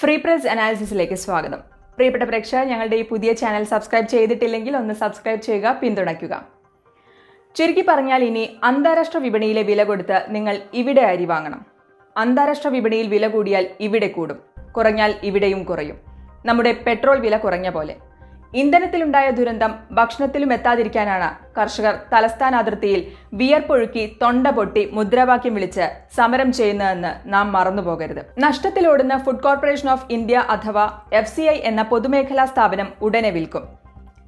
Free press അനാലിസിസിലേക്ക് സ്വാഗതം. പ്രിയപ്പെട്ട പ്രേക്ഷകർ ഞങ്ങളുടെ ഈ പുതിയ ചാനൽ സബ്സ്ക്രൈബ് ചെയ്തിട്ടില്ലെങ്കിൽ ഒന്ന് സബ്സ്ക്രൈബ് ചെയ്യുക പിന്തുണയ്ക്കുക. ചുരുക്കി പറഞ്ഞാൽ ഇനി അന്താരാഷ്ട്ര വിപണിയിലെ വില കൊടുത്ത് നിങ്ങൾ ഇവിടെ അരി വാങ്ങണം. അന്താരാഷ്ട്ര വിപണിയിൽ വില കൂടിയാൽ ഇവിടെ കൂടും. കുറഞ്ഞാൽ ഇവിടെയും കുറയും. നമ്മുടെ പെട്രോൾ വില കുറഞ്ഞ പോലെ. ഇന്ധനത്തിലുണ്ടായ ദുരന്തം ഭക്ഷണത്തിലും എത്താതിരിക്കാനാണ്. കർഷകർ തലസ്ഥാന അതിർത്തിയിൽ വിയർപ്പൊഴുക്കി തൊണ്ട പൊട്ടി മുദ്രാവാക്യം വിളിച്ച് സമരം ചെയ്യുന്നതെന്ന് നാം മറന്നുപോകരുത്. നഷ്ടത്തിലോടുന്ന ഫുഡ് കോർപ്പറേഷൻ ഓഫ് ഇന്ത്യ അഥവാ എഫ് എന്ന പൊതുമേഖലാ സ്ഥാപനം ഉടനെ വിൽക്കും.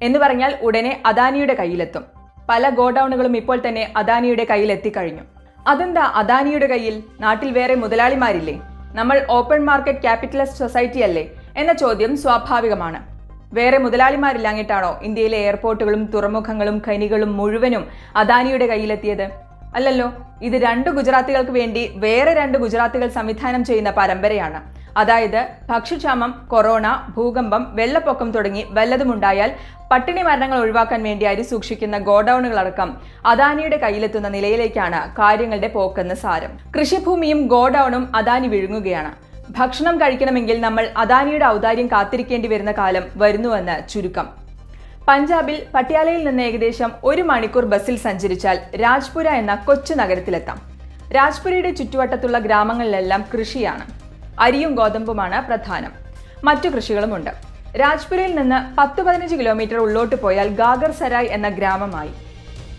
എന്ന് പറഞ്ഞാൽ ഉടനെ അദാനിയുടെ കയ്യിലെത്തും. പല ഗോഡൌണുകളും ഇപ്പോൾ തന്നെ അദാനിയുടെ കയ്യിൽ എത്തിക്കഴിഞ്ഞു. അതെന്താ അദാനിയുടെ കയ്യിൽ? നാട്ടിൽ വേറെ മുതലാളിമാരില്ലേ? നമ്മൾ ഓപ്പൺ മാർക്കറ്റ് ക്യാപിറ്റലിസ്റ്റ് സൊസൈറ്റി അല്ലേ? എന്ന ചോദ്യം സ്വാഭാവികമാണ്. വേറെ മുതലാളിമാരില്ലാങ്ങിട്ടാണോ ഇന്ത്യയിലെ എയർപോർട്ടുകളും തുറമുഖങ്ങളും ഖനികളും മുഴുവനും അദാനിയുടെ കയ്യിലെത്തിയത്? അല്ലല്ലോ ഇത് രണ്ട് ഗുജറാത്തികൾക്ക് വേണ്ടി വേറെ രണ്ട് ഗുജറാത്തികൾ സംവിധാനം ചെയ്യുന്ന പരമ്പരയാണ്. അതായത് ഭക്ഷ്യക്ഷാമം കൊറോണ ഭൂകമ്പം വെള്ളപ്പൊക്കം തുടങ്ങി വല്ലതുമുണ്ടായാൽ പട്ടിണി മരണങ്ങൾ ഒഴിവാക്കാൻ വേണ്ടി അരി സൂക്ഷിക്കുന്ന ഗോഡൌണുകളടക്കം അദാനിയുടെ കയ്യിലെത്തുന്ന നിലയിലേക്കാണ് കാര്യങ്ങളുടെ പോക്കെന്ന് സാരം. കൃഷിഭൂമിയും ഗോഡൌണും അദാനി വിഴുങ്ങുകയാണ്. ഭക്ഷണം കഴിക്കണമെങ്കിൽ നമ്മൾ അദാനിയുടെ ഔദാര്യം കാത്തിരിക്കേണ്ടി വരുന്ന കാലം വരുന്നുവെന്ന് ചുരുക്കം. പഞ്ചാബിൽ പട്യാലയിൽ നിന്ന് ഏകദേശം ഒരു മണിക്കൂർ ബസ്സിൽ സഞ്ചരിച്ചാൽ രാജ്പുര എന്ന കൊച്ചു നഗരത്തിലെത്താം. രാജ്പുരയുടെ ചുറ്റുവട്ടത്തുള്ള ഗ്രാമങ്ങളിലെല്ലാം കൃഷിയാണ്. അരിയും ഗോതമ്പുമാണ് പ്രധാനം. മറ്റു കൃഷികളുമുണ്ട്. രാജ്പുരയിൽ നിന്ന് പത്ത് പതിനഞ്ച് കിലോമീറ്റർ ഉള്ളോട്ട് പോയാൽ ഗാഗർ സരായ് എന്ന ഗ്രാമമായി.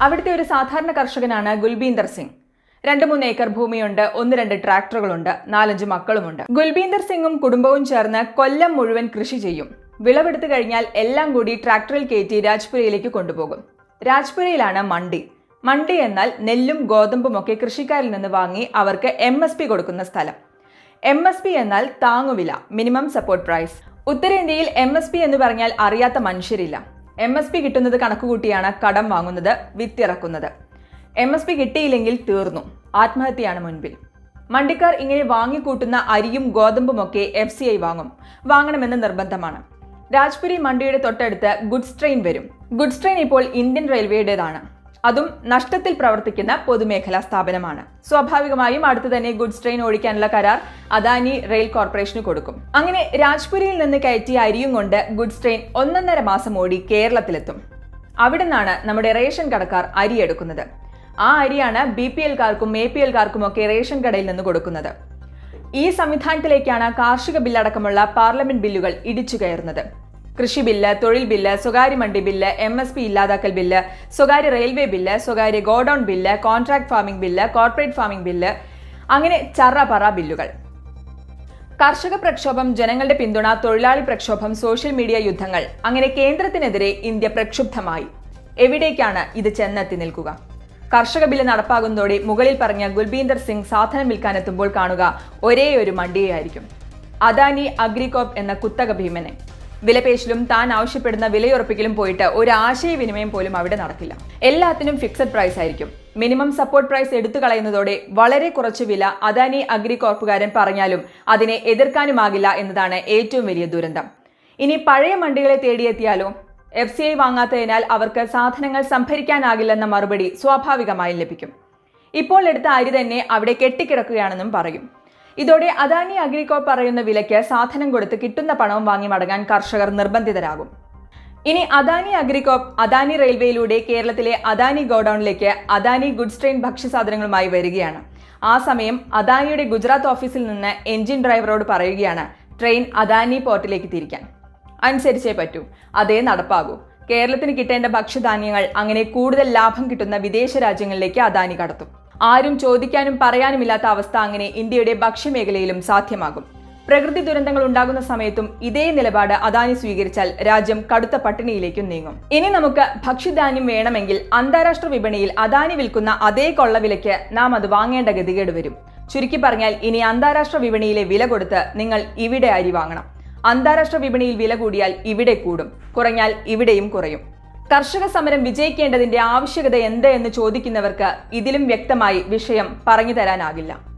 അവിടുത്തെ ഒരു സാധാരണ കർഷകനാണ് ഗുൽബീന്ദർ സിംഗ്. രണ്ട് മൂന്ന് ഏക്കർ ഭൂമിയുണ്ട് ഒന്ന് രണ്ട് ട്രാക്ടറുകളുണ്ട് നാലഞ്ച് മക്കളുമുണ്ട്. ഗുൽബീന്ദർ സിംഗും കുടുംബവും ചേർന്ന് കൊല്ലം മുഴുവൻ കൃഷി ചെയ്യും. വിളവെടുത്തു കഴിഞ്ഞാൽ എല്ലാം കൂടി ട്രാക്ടറിൽ കയറ്റി രാജ്പുരയിലേക്ക് കൊണ്ടുപോകും. രാജ്പുരയിലാണ് മണ്ടി. മണ്ടി എന്നാൽ നെല്ലും ഗോതമ്പും ഒക്കെ കൃഷിക്കാരിൽ നിന്ന് വാങ്ങി അവർക്ക് എം എസ് പി കൊടുക്കുന്ന സ്ഥലം. എം എസ് പി എന്നാൽ താങ്ങുവില മിനിമം സപ്പോർട്ട് പ്രൈസ്. ഉത്തരേന്ത്യയിൽ എം എസ് പി എന്ന് പറഞ്ഞാൽ അറിയാത്ത മനുഷ്യരില്ല. എം എസ് പി കിട്ടുന്നത് കണക്കുകൂട്ടിയാണ് കടം വാങ്ങുന്നത് വിത്തിറക്കുന്നത്. എം എസ് പി കിട്ടിയില്ലെങ്കിൽ തീർന്നു. ആത്മഹത്യയാണ് മുൻപിൽ. മണ്ടിക്കാർ ഇങ്ങനെ വാങ്ങിക്കൂട്ടുന്ന അരിയും ഗോതമ്പുമൊക്കെ എഫ് സി ഐ വാങ്ങും. വാങ്ങണമെന്ന് നിർബന്ധമാണ്. രാജ്പുരി മണ്ടിയുടെ തൊട്ടടുത്ത് ഗുഡ്സ് ട്രെയിൻ വരും. ഗുഡ്സ് ട്രെയിൻ ഇപ്പോൾ ഇന്ത്യൻ റെയിൽവേയുടേതാണ്. അതും നഷ്ടത്തിൽ പ്രവർത്തിക്കുന്ന പൊതുമേഖലാ സ്ഥാപനമാണ്. സ്വാഭാവികമായും അടുത്ത് തന്നെ ഗുഡ്സ് ട്രെയിൻ ഓടിക്കാനുള്ള കരാർ അദാനി റെയിൽ കോർപ്പറേഷന് കൊടുക്കും. അങ്ങനെ രാജ്പുരിയിൽ നിന്ന് കയറ്റിയ അരിയും കൊണ്ട് ഗുഡ്സ് ട്രെയിൻ ഒന്നൊന്നര മാസം ഓടി കേരളത്തിലെത്തും. അവിടെ നിന്നാണ് നമ്മുടെ റേഷൻ കടക്കാർ അരി എടുക്കുന്നത്. ആ അരിയാണ് ബി പി എൽക്കാർക്കും എ പി എൽക്കാർക്കും ഒക്കെ റേഷൻ കടയിൽ നിന്ന് കൊടുക്കുന്നത്. ഈ സംവിധാനത്തിലേക്കാണ് കാർഷിക ബില്ലടക്കമുള്ള പാർലമെന്റ് ബില്ലുകൾ ഇടിച്ചു കയറുന്നത്. കൃഷി ബില്ല് തൊഴിൽ ബില്ല് സ്വകാര്യ mandi bill M S P ഇല്ലാതാക്കൽ bill സ്വകാര്യ റെയിൽവേ ബില്ല് സ്വകാര്യ godown bill contract farming bill corporate farming bill അങ്ങനെ ചറപറ ബില്ലുകൾ. കർഷക പ്രക്ഷോഭം ജനങ്ങളുടെ പിന്തുണ തൊഴിലാളി പ്രക്ഷോഭം സോഷ്യൽ മീഡിയ യുദ്ധങ്ങൾ അങ്ങനെ കേന്ദ്രത്തിനെതിരെ ഇന്ത്യ പ്രക്ഷുബ്ധമായി. എവിടേക്കാണ് ഇത് ചെന്നെത്തി നിൽക്കുക? കർഷക ബില്ല് നടപ്പാകുന്നതോടെ മുകളിൽ പറഞ്ഞ ഗുൽബീന്ദർ സിംഗ് സാധനം വിൽക്കാനെത്തുമ്പോൾ കാണുക ഒരേ ഒരു മണ്ടിയായിരിക്കും അദാനി അഗ്രികോപ്പ് എന്ന കുത്തക ഭീമനെ. വിലപേശലും താൻ ആവശ്യപ്പെടുന്ന വിലയുറപ്പിക്കലും പോയിട്ട് ഒരു ആശയവിനിമയം പോലും അവിടെ നടക്കില്ല. എല്ലാത്തിനും ഫിക്സഡ് പ്രൈസ് ആയിരിക്കും. മിനിമം സപ്പോർട്ട് പ്രൈസ് എടുത്തു കളയുന്നതോടെ വളരെ കുറച്ച് വില അദാനി അഗ്രികോർപ്പുകാരൻ പറഞ്ഞാലും അതിനെ എതിർക്കാനുമാകില്ല എന്നതാണ് ഏറ്റവും വലിയ ദുരന്തം. ഇനി പഴയ മണ്ടികളെ തേടിയെത്തിയാലോ? എഫ് സി ഐ വാങ്ങാത്തതിനാൽ അവർക്ക് സാധനങ്ങൾ സംഭരിക്കാനാകില്ലെന്ന മറുപടി സ്വാഭാവികമായും ലഭിക്കും. ഇപ്പോൾ എടുത്ത അരി തന്നെ അവിടെ കെട്ടിക്കിടക്കുകയാണെന്നും പറയും. ഇതോടെ അദാനി അഗ്രികോ പറയുന്ന വിലയ്ക്ക് സാധനം കൊടുത്ത് കിട്ടുന്ന പണവും വാങ്ങി മടങ്ങാൻ കർഷകർ നിർബന്ധിതരാകും. ഇനി അദാനി അഗ്രികോപ്പ് അദാനി റെയിൽവേയിലൂടെ കേരളത്തിലെ അദാനി ഗോഡൌണിലേക്ക് അദാനി ഗുഡ്സ് ട്രെയിൻ ഭക്ഷ്യസാധനങ്ങളുമായി വരികയാണ്. ആ സമയം അദാനിയുടെ ഗുജറാത്ത് ഓഫീസിൽ നിന്ന് എഞ്ചിൻ ഡ്രൈവറോട് പറയുകയാണ് ട്രെയിൻ അദാനി പോർട്ടിലേക്ക് തിരിക്കാൻ. അനുസരിച്ചേ പറ്റൂ. അതേ നടപ്പാകൂ. കേരളത്തിന് കിട്ടേണ്ട ഭക്ഷ്യധാന്യങ്ങൾ അങ്ങനെ കൂടുതൽ ലാഭം കിട്ടുന്ന വിദേശ രാജ്യങ്ങളിലേക്ക് അദാനി കടത്തും. ആരും ചോദിക്കാനും പറയാനുമില്ലാത്ത അവസ്ഥ അങ്ങനെ ഇന്ത്യയുടെ ഭക്ഷ്യമേഖലയിലും സാധ്യമാകും. പ്രകൃതി ദുരന്തങ്ങൾ ഉണ്ടാകുന്ന സമയത്തും ഇതേ നിലപാട് അദാനി സ്വീകരിച്ചാൽ രാജ്യം കടുത്ത പട്ടിണിയിലേക്കും നീങ്ങും. ഇനി നമുക്ക് ഭക്ഷ്യധാന്യം വേണമെങ്കിൽ അന്താരാഷ്ട്ര വിപണിയിൽ അദാനി വിൽക്കുന്ന അതേ കൊള്ളവിലയ്ക്ക് നാം അത് വാങ്ങേണ്ട ഗതികേട് വരും. ചുരുക്കി പറഞ്ഞാൽ ഇനി അന്താരാഷ്ട്ര വിപണിയിലെ വില കൊടുത്ത് നിങ്ങൾ ഇവിടെ അരി വാങ്ങണം. അന്താരാഷ്ട്ര വിപണിയിൽ വില കൂടിയാൽ ഇവിടെ കൂടും. കുറഞ്ഞാൽ ഇവിടെയും കുറയും. കർഷക സമരം വിജയിക്കേണ്ടതിന്റെ ആവശ്യകത എന്ത് എന്ന് ചോദിക്കുന്നവർക്ക് ഇതിലും വ്യക്തമായി വിഷയം പറഞ്ഞു തരാനാകില്ല.